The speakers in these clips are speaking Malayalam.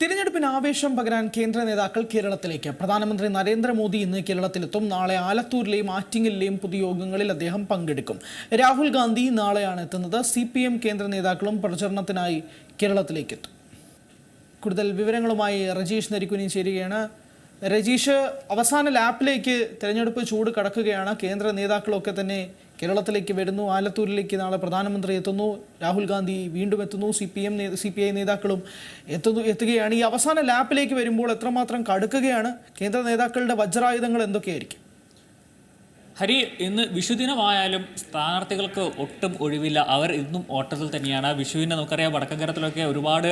തിരഞ്ഞെടുപ്പിന് ആവേശം പകരാൻ കേന്ദ്ര നേതാക്കൾ കേരളത്തിലേക്ക്. പ്രധാനമന്ത്രി നരേന്ദ്രമോദി ഇന്ന് കേരളത്തിലെത്തും. നാളെ ആലത്തൂരിലെയും ആറ്റിങ്ങലിലെയും പൊതുയോഗങ്ങളിൽ അദ്ദേഹം പങ്കെടുക്കും. രാഹുൽ ഗാന്ധി നാളെയാണ് എത്തുന്നത്. സി പി എം കേന്ദ്ര നേതാക്കളും പ്രചരണത്തിനായി കേരളത്തിലേക്കെത്തും കൂടുതൽ വിവരങ്ങളുമായി രജീഷ് നരിക്കുനി ചേരുകയാണ്. രജീഷ് അവസാന ലാപ്പിലേക്ക് തെരഞ്ഞെടുപ്പ് ചൂട് കടക്കുകയാണ്. കേന്ദ്ര നേതാക്കളൊക്കെ തന്നെ കേരളത്തിലേക്ക് വരുന്നു. ആലത്തൂരിലേക്ക് നാളെ പ്രധാനമന്ത്രി എത്തുന്നു. രാഹുൽ ഗാന്ധി വീണ്ടും എത്തുന്നു. C P M C P I നേതാക്കളും എത്തുന്നു എത്തുകയാണ്. ഈ അവസാന ലാപ്പിലേക്ക് വരുമ്പോൾ എത്രമാത്രം കടുക്കുകയാണ്? കേന്ദ്ര നേതാക്കളുടെ വജ്രായുധങ്ങൾ എന്തൊക്കെയായിരിക്കും? ഹരി ഇന്ന് വിഷുദിനമായാലും സ്ഥാനാർത്ഥികൾക്ക് ഒട്ടും ഒഴിവില്ല. അവർ ഇന്നും ഓട്ടത്തിൽ തന്നെയാണ്. വിഷുവിന് നമുക്കറിയാം വടക്കങ്കരത്തിലൊക്കെ ഒരുപാട്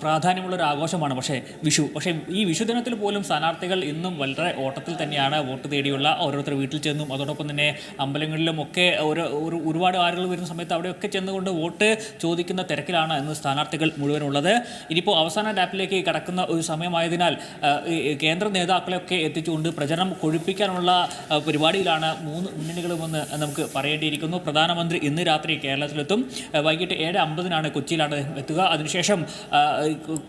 പ്രാധാന്യമുള്ളൊരു ആഘോഷമാണ്. പക്ഷേ വിഷു പക്ഷേ ഈ വിഷുദിനത്തിൽ പോലും സ്ഥാനാർത്ഥികൾ ഇന്നും വളരെ ഓട്ടത്തിൽ തന്നെയാണ് വോട്ട് തേടിയുള്ള. ഓരോരുത്തർ വീട്ടിൽ ചെന്നും അതോടൊപ്പം തന്നെ അമ്പലങ്ങളിലും ഒക്കെ ഒരു ഒരുപാട് ആളുകൾ വരുന്ന സമയത്ത് അവിടെയൊക്കെ ചെന്നുകൊണ്ട് വോട്ട് ചോദിക്കുന്ന തിരക്കിലാണ് ഇന്ന് സ്ഥാനാർത്ഥികൾ മുഴുവനുള്ളത്. ഇനിയിപ്പോൾ അവസാന ടാപ്പിലേക്ക് കടക്കുന്ന ഒരു സമയമായതിനാൽ കേന്ദ്ര നേതാക്കളെയൊക്കെ എത്തിച്ചുകൊണ്ട് പ്രചരണം കൊഴുപ്പിക്കാനുള്ള പരിപാടിയിലാണ് മൂന്ന് മുന്നണികളുമെന്ന് നമുക്ക് പറയേണ്ടിയിരിക്കുന്നു. പ്രധാനമന്ത്രി ഇന്ന് രാത്രി കേരളത്തിലെത്തും. വൈകിട്ട് ഏഴ് അമ്പതിനാണ് കൊച്ചിയിലാണ് എത്തുക. അതിനുശേഷം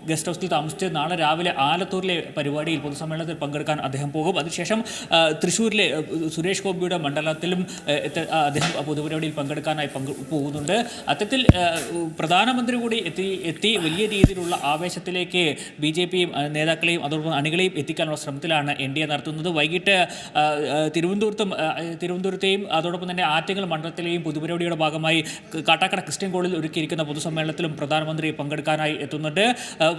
ഗസ്റ്റ് ഹൗസിൽ താമസിച്ച് നാളെ രാവിലെ ആലത്തൂരിലെ പരിപാടിയിൽ പൊതുസമ്മേളനത്തിൽ പങ്കെടുക്കാൻ അദ്ദേഹം പോകും. അതിനുശേഷം തൃശ്ശൂരിലെ സുരേഷ് ഗോപിയുടെ മണ്ഡലത്തിലും അദ്ദേഹം പൊതുപരിപാടിയിൽ പങ്കെടുക്കാനായി പങ്ക് പോകുന്നുണ്ട്. അത്തരത്തിൽ പ്രധാനമന്ത്രി കൂടി എത്തി എത്തി വലിയ രീതിയിലുള്ള ആവേശത്തിലേക്ക് ബി ജെ പിയും നേതാക്കളെയും അതോടൊപ്പം അണികളെയും എത്തിക്കാനുള്ള ശ്രമത്തിലാണ് എൻ ഡി എ നടത്തുന്നത്. വൈകിട്ട് തിരുവനന്തപുരത്തും തിരുവനന്തപുരത്തെയും അതോടൊപ്പം തന്നെ ആറ്റങ്ങൾ മണ്ഡലത്തിലെയും പൊതുപരിപാടിയുടെ ഭാഗമായി കാട്ടാക്കട ക്രിസ്ത്യൻ കോളിൽ ഒരുക്കിയിരിക്കുന്ന പൊതുസമ്മേളനത്തിലും പ്രധാനമന്ത്രി പങ്കെടുക്കാനായി എത്തുന്നുണ്ട്.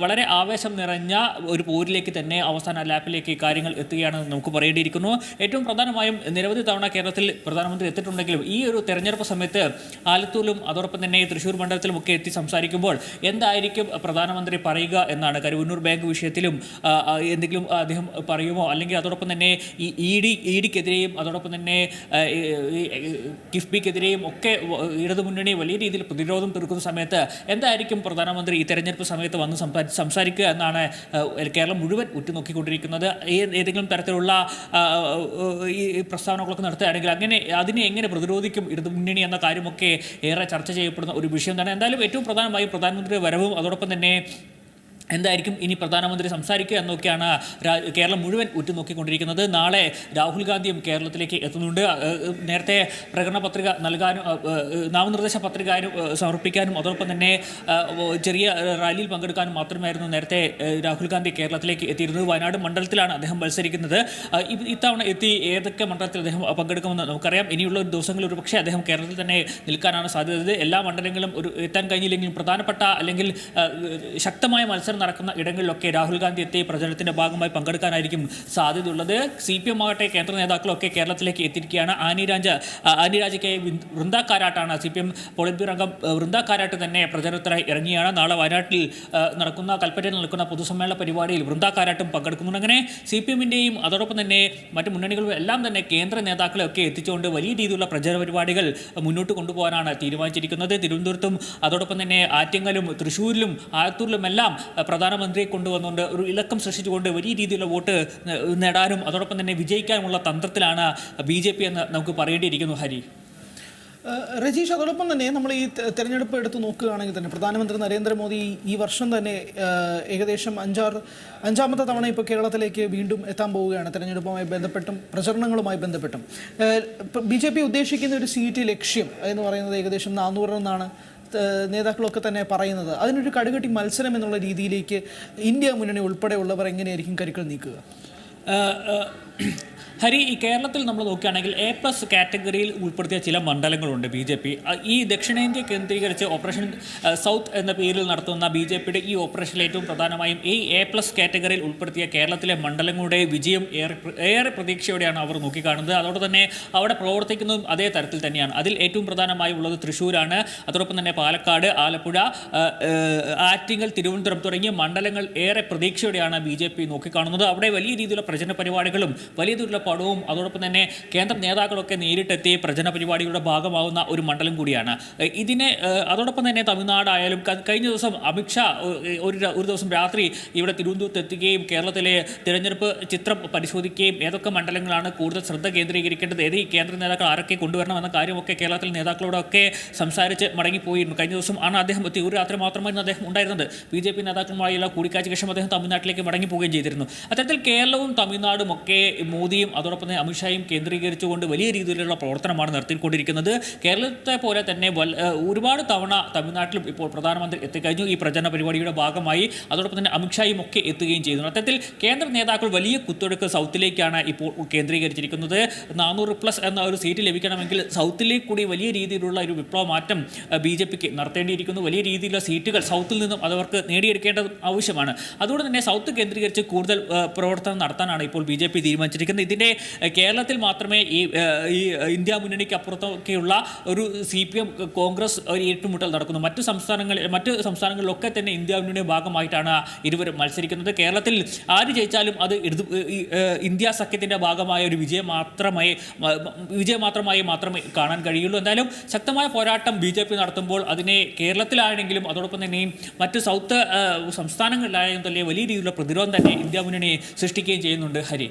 വളരെ ആവേശം നിറഞ്ഞ ഒരു പോരിലേക്ക് തന്നെ അവസാന ലാപ്പിലേക്ക് കാര്യങ്ങൾ എത്തുകയാണെന്ന് നമുക്ക് പറയേണ്ടിയിരിക്കുന്നു. ഏറ്റവും പ്രധാനമായും നിരവധി തവണ കേരളത്തിൽ പ്രധാനമന്ത്രി എത്തിയിട്ടുണ്ടെങ്കിലും ഈ ഒരു തെരഞ്ഞെടുപ്പ് സമയത്ത് ആലത്തൂരിലും അതോടൊപ്പം തന്നെ തൃശ്ശൂർ മണ്ഡലത്തിലും ഒക്കെ എത്തി സംസാരിക്കുമ്പോൾ എന്തായിരിക്കും പ്രധാനമന്ത്രി പറയുക എന്നാണ്? കരുവന്നൂർ ബാങ്ക് വിഷയത്തിലും എന്തെങ്കിലും അദ്ദേഹം പറയുമോ? അല്ലെങ്കിൽ അതോടൊപ്പം തന്നെ ഈ ഇ ഡി ഇ ഡിക്കെതിരെയും അതോടൊപ്പം തന്നെ കിഫ്ബിക്കെതിരെയും ഒക്കെ ഇടതുമുന്നണി വലിയ രീതിയിൽ പ്രതിരോധം തീർക്കുന്ന സമയത്ത് എന്തായിരിക്കും പ്രധാനമന്ത്രി ഈ തെരഞ്ഞെടുപ്പ് സമയത്ത് വന്ന് സംസാരിക്കുക എന്നാണ് കേരളം മുഴുവൻ ഉറ്റുനോക്കിക്കൊണ്ടിരിക്കുന്നത്? ഏതെങ്കിലും തരത്തിലുള്ള ഈ പ്രസ്താവനകളൊക്കെ നടത്തുകയാണെങ്കിൽ അങ്ങനെ അതിനെ എങ്ങനെ പ്രതിരോധിക്കും ഇടതുമുന്നണി എന്ന കാര്യമൊക്കെ ഏറെ ചർച്ച ചെയ്യപ്പെടുന്ന ഒരു വിഷയം തന്നെ. എന്തായാലും ഏറ്റവും പ്രധാനമായും പ്രധാനമന്ത്രിയുടെ വരവും അതോടൊപ്പം തന്നെ എന്തായിരിക്കും ഇനി പ്രധാനമന്ത്രി സംസാരിക്കുക എന്നൊക്കെയാണ് കേരളം മുഴുവൻ ഉറ്റുനോക്കിക്കൊണ്ടിരിക്കുന്നത്. നാളെ രാഹുൽ ഗാന്ധിയും കേരളത്തിലേക്ക് എത്തുന്നുണ്ട്. നേരത്തെ പ്രകടന പത്രിക നൽകാനും നാമനിർദ്ദേശ പത്രിക സമർപ്പിക്കാനും അതോടൊപ്പം തന്നെ ചെറിയ റാലിയിൽ പങ്കെടുക്കാനും മാത്രമായിരുന്നു നേരത്തെ രാഹുൽ ഗാന്ധി കേരളത്തിലേക്ക് എത്തിയിരുന്നത്. വയനാട് മണ്ഡലത്തിലാണ് അദ്ദേഹം മത്സരിക്കുന്നത്. ഇത്തവണ എത്തി ഏതൊക്കെ മണ്ഡലത്തിൽ അദ്ദേഹം പങ്കെടുക്കുമെന്ന് നമുക്കറിയാം. ഇനിയുള്ള ഒരു ദിവസങ്ങളിൽ ഒരു പക്ഷേ അദ്ദേഹം കേരളത്തിൽ തന്നെ നിൽക്കാനാണ് സാധ്യത. എല്ലാ മണ്ഡലങ്ങളും ഒരു എത്താൻ കഴിഞ്ഞില്ലെങ്കിലും പ്രധാനപ്പെട്ട അല്ലെങ്കിൽ ശക്തമായ മത്സരം നടക്കുന്ന ഇടങ്ങളിലൊക്കെ രാഹുൽ ഗാന്ധി എത്തി പ്രചരണത്തിന്റെ ഭാഗമായി പങ്കെടുക്കാനായിരിക്കും സാധ്യതയുള്ളത്. സി പി എം ആകട്ടെ കേന്ദ്ര നേതാക്കളൊക്കെ കേരളത്തിലേക്ക് എത്തിയിരിക്കുകയാണ്. Annie Raja Annie രാജയ്ക്ക് Brinda C P M polit അംഗം തന്നെ പ്രചരണത്തിനായി ഇറങ്ങിയാണ്. നാളെ വയനാട്ടിൽ നടക്കുന്ന കൽപ്പറ്റയിൽ നടക്കുന്ന പൊതുസമ്മേളന പരിപാടിയിൽ വൃന്ദ കാരാട്ടും പങ്കെടുക്കുന്നുണ്ട്. അങ്ങനെ സി പി എമ്മിന്റെയും അതോടൊപ്പം തന്നെ മറ്റ് മുന്നണികളും എല്ലാം തന്നെ കേന്ദ്ര നേതാക്കളെ ഒക്കെ എത്തിച്ചുകൊണ്ട് വലിയ രീതിയിലുള്ള പ്രചരണ പരിപാടികൾ മുന്നോട്ട് കൊണ്ടുപോകാനാണ് തീരുമാനിച്ചിരിക്കുന്നത്. തിരുവനന്തപുരത്തും അതോടൊപ്പം തന്നെ ആറ്റിങ്ങലും തൃശ്ശൂരിലും ആലത്തൂരിലുമെല്ലാം പ്രധാനമന്ത്രിയെ കൊണ്ടുവന്നുകൊണ്ട് ഒരു ഇലക്കം സൃഷ്ടിച്ചുകൊണ്ട് വലിയ രീതിയിലുള്ള വോട്ട് നേടാനും അതോടൊപ്പം തന്നെ വിജയിക്കാനുമുള്ള തന്ത്രത്തിലാണ് ബി ജെ പി എന്ന് നമുക്ക് പറയേണ്ടിയിരിക്കുന്നു. ഹരി. രജീഷ് അതോടൊപ്പം തന്നെ നമ്മൾ ഈ തെരഞ്ഞെടുപ്പ് എടുത്ത് നോക്കുകയാണെങ്കിൽ തന്നെ പ്രധാനമന്ത്രി നരേന്ദ്രമോദി ഈ വർഷം തന്നെ ഏകദേശം അഞ്ചാറ് അഞ്ചാമത്തെ തവണ ഇപ്പോൾ കേരളത്തിലേക്ക് വീണ്ടും എത്താൻ പോവുകയാണ്. തെരഞ്ഞെടുപ്പുമായി ബന്ധപ്പെട്ടും പ്രചരണങ്ങളുമായി ബന്ധപ്പെട്ടും. ബി ഉദ്ദേശിക്കുന്ന ഒരു സീറ്റ് ലക്ഷ്യം എന്ന് പറയുന്നത് ഏകദേശം നാനൂറെന്നാണ് നേതാക്കളൊക്കെ തന്നെ പറയുന്നത്. അതിനൊരു കടുകട്ടി മത്സരം എന്നുള്ള രീതിയിലേക്ക് ഇന്ത്യ മുന്നണി ഉൾപ്പെടെയുള്ളവർ എങ്ങനെയായിരിക്കും കരുക്കൾ നീക്കുക? ഹരി ഈ കേരളത്തിൽ നമ്മൾ നോക്കുകയാണെങ്കിൽ എ പ്ലസ് കാറ്റഗറിയിൽ ഉൾപ്പെടുത്തിയ ചില മണ്ഡലങ്ങളുണ്ട് ബി ജെ പി. ഈ ദക്ഷിണേന്ത്യ കേന്ദ്രീകരിച്ച് ഓപ്പറേഷൻ സൗത്ത് എന്ന പേരിൽ നടത്തുന്ന ബി ജെ പിയുടെ ഈ ഓപ്പറേഷനിൽ ഏറ്റവും പ്രധാനമായും ഈ എ പ്ലസ് കാറ്റഗറിയിൽ ഉൾപ്പെടുത്തിയ കേരളത്തിലെ മണ്ഡലങ്ങളുടെ വിജയം ഏറെ ഏറെ പ്രതീക്ഷയോടെയാണ് അവർ നോക്കിക്കാണുന്നത്. അതോടെ തന്നെ അവിടെ പ്രവർത്തിക്കുന്നതും അതേ തരത്തിൽ തന്നെയാണ്. അതിൽ ഏറ്റവും പ്രധാനമായി ഉള്ളത് തൃശ്ശൂരാണ്. അതോടൊപ്പം തന്നെ പാലക്കാട് ആലപ്പുഴ ആറ്റിങ്ങൽ തിരുവനന്തപുരം തുടങ്ങിയ മണ്ഡലങ്ങൾ ഏറെ പ്രതീക്ഷയോടെയാണ് ബി ജെ പി നോക്കിക്കാണുന്നത്. അവിടെ വലിയ രീതിയിലുള്ള പ്രചരണ പരിപാടികളും വലിയ രീതിയിലുള്ള പടവും അതോടൊപ്പം തന്നെ കേന്ദ്ര നേതാക്കളൊക്കെ നേരിട്ടെത്തി പ്രചരണ പരിപാടികളുടെ ഭാഗമാവുന്ന ഒരു മണ്ഡലം കൂടിയാണ്. ഇതിനെ അതോടൊപ്പം തന്നെ തമിഴ്നാടായാലും കഴിഞ്ഞ ദിവസം അമിത്ഷാ ഒരു ഒരു ദിവസം രാത്രി ഇവിടെ തിരുവനന്തപുരത്ത് എത്തുകയും കേരളത്തിലെ തിരഞ്ഞെടുപ്പ് ചിത്രം പരിശോധിക്കുകയും ഏതൊക്കെ മണ്ഡലങ്ങളാണ് കൂടുതൽ ശ്രദ്ധ കേന്ദ്രീകരിക്കേണ്ടത് ഏത് കേന്ദ്ര നേതാക്കൾ ആരൊക്കെ കൊണ്ടുവരണമെന്ന കാര്യമൊക്കെ കേരളത്തിലെ നേതാക്കളോടൊക്കെ സംസാരിച്ച് മടങ്ങിപ്പോയിരുന്നു. കഴിഞ്ഞ ദിവസം ആണ് അദ്ദേഹം എത്തി. ഒരു രാത്രി മാത്രമായിരുന്നു അദ്ദേഹം ഉണ്ടായിരുന്നത്. ബി ജെ പി നേതാക്കളുമായുള്ള കൂടിക്കാഴ്ചയ്ക്ക് ശേഷം അദ്ദേഹം തമിഴ്നാട്ടിലേക്ക് മടങ്ങിപ്പോവുകയും ചെയ്തിരുന്നു. അത്തരത്തിൽ കേരളവും തമിഴ്നാടും ഒക്കെ മോദിയും അതോടൊപ്പം തന്നെ അമിത്ഷായും കേന്ദ്രീകരിച്ചുകൊണ്ട് വലിയ രീതിയിലുള്ള പ്രവർത്തനമാണ് നടത്തിക്കൊണ്ടിരിക്കുന്നത്. കേരളത്തെ പോലെ തന്നെ ഒരുപാട് തവണ തമിഴ്നാട്ടിലും ഇപ്പോൾ പ്രധാനമന്ത്രി എത്തിക്കഴിഞ്ഞു. ഈ പ്രചരണ പരിപാടിയുടെ ഭാഗമായി അതോടൊപ്പം തന്നെ അമിത്ഷായും ഒക്കെ എത്തുകയും ചെയ്തു. അത്തരത്തിൽ കേന്ദ്ര നേതാക്കൾ വലിയ കുത്തൊഴുക്ക് സൗത്തിലേക്കാണ് ഇപ്പോൾ കേന്ദ്രീകരിച്ചിരിക്കുന്നത്. നാനൂറ് പ്ലസ് എന്ന ഒരു സീറ്റ് ലഭിക്കണമെങ്കിൽ സൗത്തിലേക്ക് കൂടി വലിയ രീതിയിലുള്ള ഒരു വിപ്ലവ മാറ്റം ബി ജെ പിക്ക് നടത്തേണ്ടിയിരിക്കുന്നു. വലിയ രീതിയിലുള്ള സീറ്റുകൾ സൗത്തിൽ നിന്നും അതവർക്ക് നേടിയെടുക്കേണ്ടത് ആവശ്യമാണ്. അതുകൊണ്ട് തന്നെ സൗത്ത് കേന്ദ്രീകരിച്ച് കൂടുതൽ പ്രവർത്തനം നടത്താനാണ് ഇപ്പോൾ ബി ജെ പി തീരുമാനിച്ചിരിക്കുന്നത്. ഇതിന്റെ ഏഹ്, കേരളത്തിൽ മാത്രമേ ഈ ഈ ഇന്ത്യ മുന്നണിക്ക് അപ്പുറത്തൊക്കെയുള്ള ഒരു സി പി എം കോൺഗ്രസ് ഒരു ഏറ്റുമുട്ടൽ നടക്കുന്നു. മറ്റു സംസ്ഥാനങ്ങളിൽ മറ്റ് സംസ്ഥാനങ്ങളിലൊക്കെ തന്നെ ഇന്ത്യ മുന്നണിയുടെ ഭാഗമായിട്ടാണ് ഇരുവരും മത്സരിക്കുന്നത്. കേരളത്തിൽ ആര് ജയിച്ചാലും അത് ഇടതു ഇന്ത്യ സഖ്യത്തിന്റെ ഭാഗമായ ഒരു വിജയം മാത്രമായി മ- മ- വിജയം മാത്രമായി മാത്രമേ കാണാൻ കഴിയുള്ളൂ. എന്തായാലും ശക്തമായ പോരാട്ടം ബി ജെ പി നടത്തുമ്പോൾ അതിനെ കേരളത്തിലാണെങ്കിലും അതോടൊപ്പം തന്നെയും മറ്റ് സൗത്ത് സംസ്ഥാനങ്ങളിലായാലും തന്നെ വലിയ രീതിയിലുള്ള പ്രതിരോധം തന്നെ ഇന്ത്യ മുന്നണിയെ സൃഷ്ടിക്കുകയും ചെയ്യുന്നുണ്ട്. ഹരി.